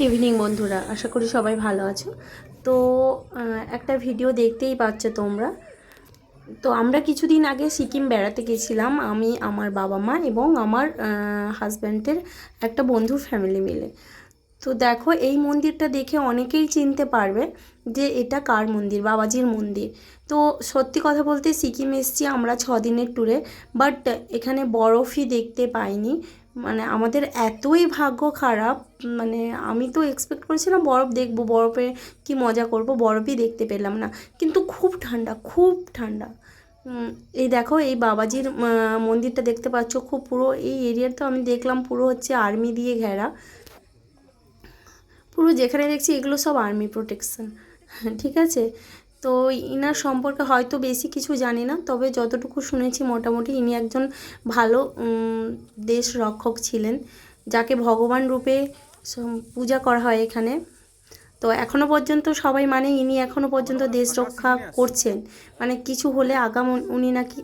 Evening বন্ধুরা। আশা করি সবাই ভালো আছো। তো একটা ভিডিও দেখতেই পাচ্ছ তোমরা। তো, আমরা কিছুদিন আগে সিকিম বেড়াতে গেছিলাম, আমি, আমার বাবা মা এবং আমার হাজব্যান্ডের একটা বন্ধুর ফ্যামিলি মিলে। তো দেখো, এই মন্দিরটা দেখে অনেকেই চিনতে পারবে যে এটা কার মন্দির, বাবাজির মন্দির। তো, সত্যি কথা বলতে সিকিম এসছি আমরা দিনের ট্যুরে বাট এখানে বরফই দেখতে পাইনি। মানে আমাদের এতই ভাগ্য খারাপ মানে আমি তো এক্সপেক্ট করেছিলাম বরফ দেখব, বরফে কি মজা করব, বরফই দেখতে পেলাম না। কিন্তু খুব ঠান্ডা খুব ঠান্ডা। এই দেখো, এই বাবাজির মন্দিরটা দেখতে পাচ্ছ, খুব পুরো এই এরিয়াটা আমি দেখলাম, পুরো হচ্ছে আর্মি দিয়ে ঘেরা। পুরো যেখানে দেখছি এগুলো সব আর্মি প্রোটেকশন ঠিক আছে? তো ইনার সম্পর্কে হয়তো বেশি কিছু জানি না তবে যতটুকু শুনেছি মোটামুটি ইনি একজন ভালো দেশ রক্ষক ছিলেন যাকে ভগবান রূপে পূজা করা হয় এখানে। তো এখনও পর্যন্ত সবাই মানে ইনি এখনও পর্যন্ত দেশ রক্ষা করছেন। মানে কিছু হলে আগাম উনি নাকি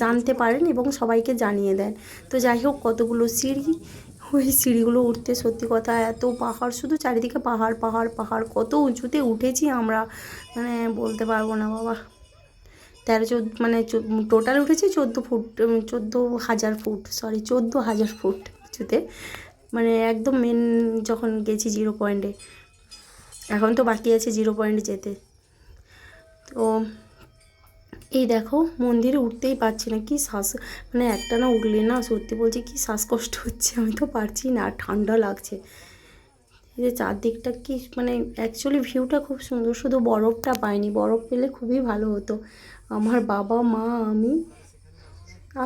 জানতে পারেন এবং সবাইকে জানিয়ে দেন। তো যাই হোক কতগুলো সিঁড়ি ওই সিঁড়িগুলো উঠতে সত্যি কথা, এত পাহাড়, শুধু চারিদিকে পাহাড় পাহাড় পাহাড়, কত উঁচুতে উঠেছি আমরা। মানে বলতে পারব না বাবা। তেরো চোদ্দ মানে টোটাল উঠেছি চোদ্দ ফুট চোদ্দ হাজার ফুট সরি চোদ্দ হাজার ফুট উঁচুতে। মানে একদম মেন যখন গেছি জিরো পয়েন্টে এখন তো বাকি আছে জিরো পয়েন্ট যেতে। তো এই দেখো, মন্দিরে উঠতেই পারছি না, কি শ্বাস মানে একটা না উঠলে না সত্যি বলছি কি শ্বাসকষ্ট হচ্ছে, আমি তো পারছি না, আর ঠান্ডা লাগছে। এই যে চারদিকটা কি মানে অ্যাকচুয়ালি ভিউটা খুব সুন্দর, শুধু বরফটা পাইনি, বরফ পেলে খুবই ভালো হতো। আমার বাবা, মা, আমি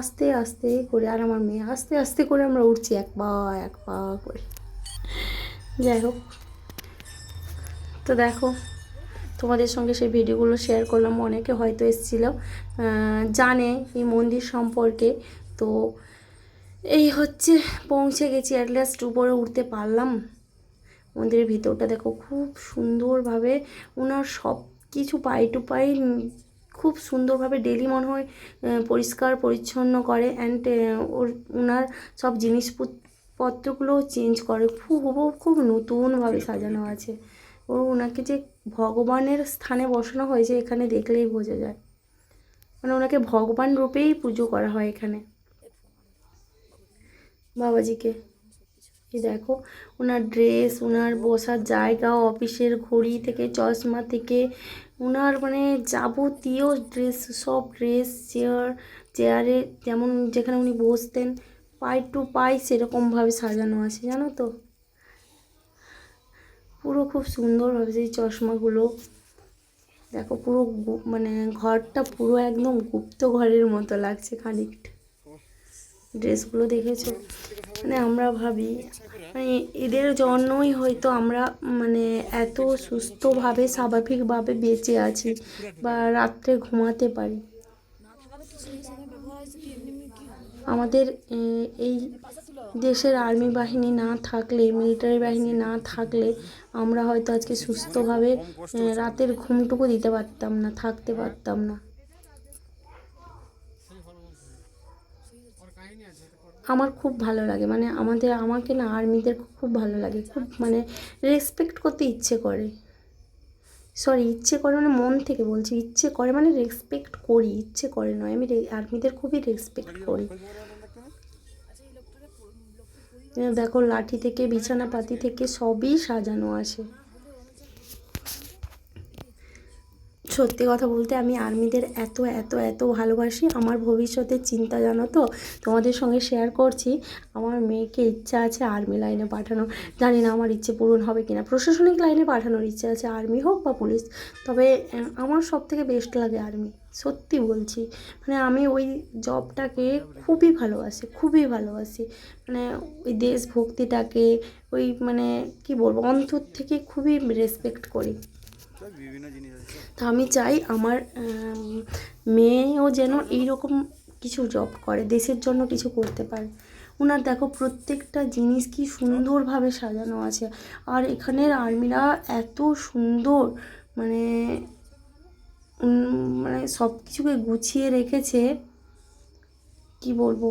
আস্তে আস্তে করে, আর আমার মেয়ে, আস্তে আস্তে করে আমরা উঠছি, এক পা এক পা করে। যাই হোক। তো দেখো তোমাদের সঙ্গে সেই ভিডিওগুলো শেয়ার করলাম অনেকে হয়তো এসেছিল জানে এই মন্দির সম্পর্কে। তো এই হচ্ছে পৌঁছে গেছি অ্যাট লাস্ট উপরে উঠতে পারলাম। মন্দিরের ভিতরটা দেখো খুব সুন্দরভাবে ওনার সব কিছু পাই টু পাই খুব সুন্দরভাবে ডেলি মনে হয় পরিষ্কার পরিচ্ছন্ন করে। অ্যান্ড ওর ওনার সব জিনিসপত্রগুলো চেঞ্জ করে। খুব খুব নতুনভাবে সাজানো আছে। ও ওনাকে যে ভগবানের স্থানে বসানো হয়েছে এখানে দেখলেই বোঝা যায়। মানে ওনাকে ভগবান রূপেই পুজো করা হয় এখানে। বাবাজিকে। এই দেখো, ওনার ড্রেস, ওনার বসার জায়গা, অফিসের ঘড়ি থেকে, চশমা থেকে, ওনার মানে যাবতীয় ড্রেস, সব ড্রেস, চেয়ার, চেয়ারে যেমন যেখানে উনি বসতেন, পাই টু পাই সেরকমভাবে সাজানো আছে, জানো তো? পুরো খুব সুন্দরভাবে সেই চশমাগুলো। দেখো পুরো মানে ঘরটা পুরো একদম গুপ্ত ঘরের মতো লাগছে খানিকটা। ড্রেসগুলো দেখেছ? মানে আমরা ভাবি মানে এদের জন্যই হয়তো আমরা মানে এত সুস্থভাবে, স্বাভাবিকভাবে বেঁচে আছি বা রাত্রে ঘুমাতে পারি। আমাদের এই দেশের আর্মি বাহিনী না থাকলে মিলিটারি বাহিনী না থাকলে আমরা হয়তো আজকে সুস্থভাবে রাতের ঘুমটুকু দিতে পারতাম না, থাকতে পারতাম না। আমার খুব ভালো লাগে মানে আমাদের, আমাকে না আর্মিদের খুব ভালো লাগে, খুব মানে রেসপেক্ট করতে ইচ্ছে করে। সরি ইচ্ছে করে মানে মন থেকে বলছি, ইচ্ছে করে মানে রেসপেক্ট করি, ইচ্ছে করে নয়, আমি আর্মিদের খুবই রেসপেক্ট করি। দেখো লাঠি থেকে বিছানা পাতি থেকে সবই সাজানো আছে। সত্যি কথা বলতে আমি আর্মিদের এত এত এত ভালোবাসি। আমার ভবিষ্যতের চিন্তা জানো তো? তোমাদের সঙ্গে শেয়ার করছি। আমার মেয়েকে ইচ্ছা আছে আর্মি লাইনে পাঠানো জানি না আমার ইচ্ছে পূরণ হবে কিনা। প্রশাসনিক লাইনে পাঠানোর ইচ্ছে আছে, আর্মি হোক বা পুলিশ। তবে আমার সব থেকে বেস্ট লাগে আর্মি। সত্যি বলছি। মানে আমি ওই জবটাকে খুবই ভালোবাসি খুবই ভালোবাসি। মানে ওই দেশভক্তিটাকে, ওই মানে কি বলব? অন্তর থেকে খুবই রেসপেক্ট করি। তো আমি চাই আমার মেয়েও যেন এইরকম কিছু জব করে, দেশের জন্য কিছু করতে পারে। ওনার দেখো প্রত্যেকটা জিনিস কি সুন্দরভাবে সাজানো আছে। আর এখানের আর্মিরা এত সুন্দর মানে মানে সব কিছুকে গুছিয়ে রেখেছে, কি বলব?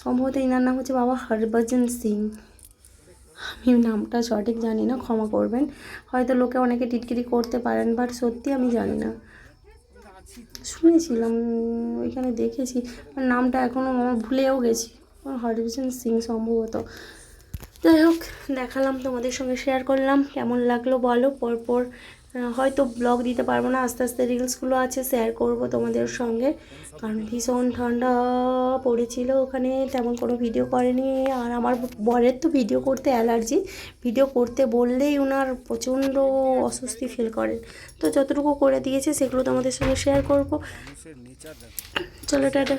সম্ভবত ইনার নাম হচ্ছে বাবা হরভজন সিং। আমি নামটা সঠিক জানি না, ক্ষমা করবেন। হয়তো লোকে অনেকে টিটকিরি করতে পারেন বাট সত্যি আমি জানি না। শুনেছিলাম ওইখানে দেখেছি নামটা এখনও আমার ভুলেও গেছি। হরভজন সিং সম্ভবত। যাই হোক, দেখালাম, তোমাদের সঙ্গে শেয়ার করলাম। কেমন লাগল বলো, পরপর হয়তো ব্লগ দিতে পারব না আস্তে আস্তে রিলসগুলো আছে শেয়ার করব তোমাদের সঙ্গে কারণ ভীষণ ঠান্ডা পড়েছিল ওখানে তেমন কোনো ভিডিও করেনি আর আমার বরের তো ভিডিও করতে অ্যালার্জি ভিডিও করতে বললেই ওনার প্রচণ্ড অস্বস্তি ফিল করেন তো যতটুকু করে দিয়েছে সেগুলো তোমাদের সঙ্গে শেয়ার করব চলো টাটা